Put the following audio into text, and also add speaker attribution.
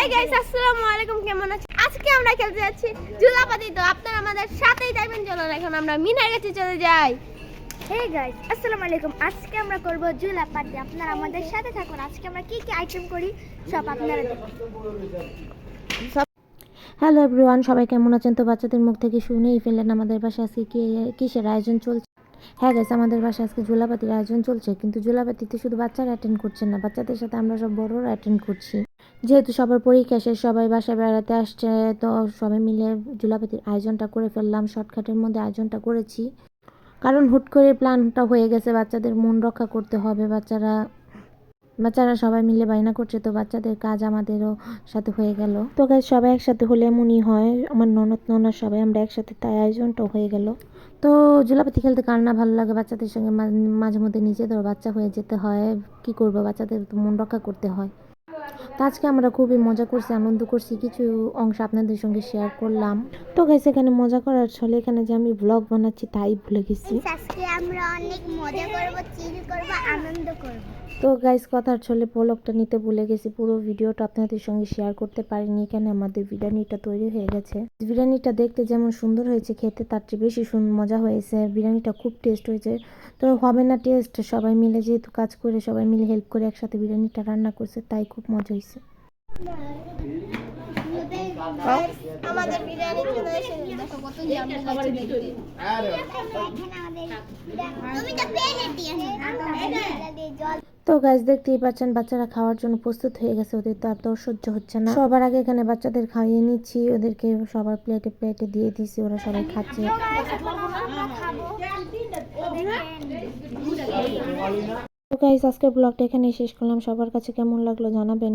Speaker 1: এই গাইস আসসালামু আলাইকুম কেমন আছেন? আজকে আমরা খেলতে যাচ্ছি জুলাপাতি তো আপনারা আমাদের সাথেই থাকবেন। চলুন এখন আমরা মিনার কাছে চলে যাই।
Speaker 2: হে গাইস আসসালামু আলাইকুম আজকে আমরা করব জুলা পার্টি আপনারা আমাদের সাথে থাকুন। আজকে আমরা কি কি আইটেম করি সব আপনারা দেখুন।
Speaker 3: হ্যালো এভরিওয়ান সবাই কেমন আছেন? তো বাচ্চাদের মুখ থেকে শুনেই ফেললেন আমাদের পাশে আজকে কি কিসের আয়োজন চলছে? হ্যাঁ গেছে আমাদের বাসায় আজকে ঝোলাপাতির আয়োজন চলছে, কিন্তু ঝোলাপাতিতে শুধু বাচ্চারা অ্যাটেন্ড করছেন না, বাচ্চাদের সাথে আমরা সব বড়রা অ্যাটেন্ড করছি। যেহেতু সবার পরীক্ষা শেষ, সবাই বাসায় বেড়াতে আসছে, তো সবাই মিলে ঝোলাপাতির আয়োজনটা করে ফেললাম শর্টকাটের মধ্যে আয়োজনটা করেছি। কারণ হুট করে প্ল্যানটা হয়ে গেছে, বাচ্চাদের মন রক্ষা করতে হবে, বাচ্চারা বাচ্চারা সবাই মিলে বায়না করছে, তো বাচ্চাদের কাজ আমাদেরও সাথে হয়ে গেল। তো গাছ সবাই একসাথে হলে এমনই হয়, আমার ননদ ননদ সবাই আমরা একসাথে, তাই আয়োজনটাও হয়ে গেল। তো জুলাপাতি খেলতে কার না ভালো লাগে? বাচ্চাদের সঙ্গে মাঝে মধ্যে নিজেদের বাচ্চা হয়ে যেতে হয়, কি করব? বাচ্চাদের তো মন রক্ষা করতে হয়। তো আজকে আমরা খুবই মজা করছি আনন্দ করছি কিছু অংশ আপনাদের সঙ্গে শেয়ার করলাম। তো গাইস এখানে মজা করার ছলে এখানে যে আমি ব্লগ বানাচ্ছি তাই ভুলে গেছি।
Speaker 2: আজকে আমরা অনেক মজা করব চিল করব আনন্দ করব।
Speaker 3: তো গাইস কথার ছলে পলকটা নিতে ভুলে গেছি পুরো ভিডিওটা আপনাদের সঙ্গে শেয়ার করতে পারিনি এখানে আমাদের বিরিয়ানিটা তৈরি হয়ে গেছে। বিরিয়ানিটা দেখতে যেমন সুন্দর হয়েছে খেতে তার চেয়ে বেশি মজা হয়েছে বিরিয়ানিটা খুব টেস্ট হয়েছে। তো হবে না টেস্ট সবাই মিলে যেহেতু কাজ করে সবাই মিলে হেল্প করে একসাথে বিরিয়ানিটা রান্না করছে তাই খুব মজা হয়েছে। তো গাছ দেখতেই পাচ্ছেন, বাচ্চারা খাওয়ার জন্য প্রস্তুত হয়ে গেছে, ওদের তো আর তো সহ্য হচ্ছে না। সবার আগে এখানে বাচ্চাদের খাইয়ে নিচ্ছি, ওদেরকে সবার প্লেটে প্লেটে দিয়ে দিছি ওরা সবাই খাচ্ছে। তো গাইস আজকের ব্লগটা এখানে শেষ করলাম। সবার কাছে কেমন লাগল জানাবেন।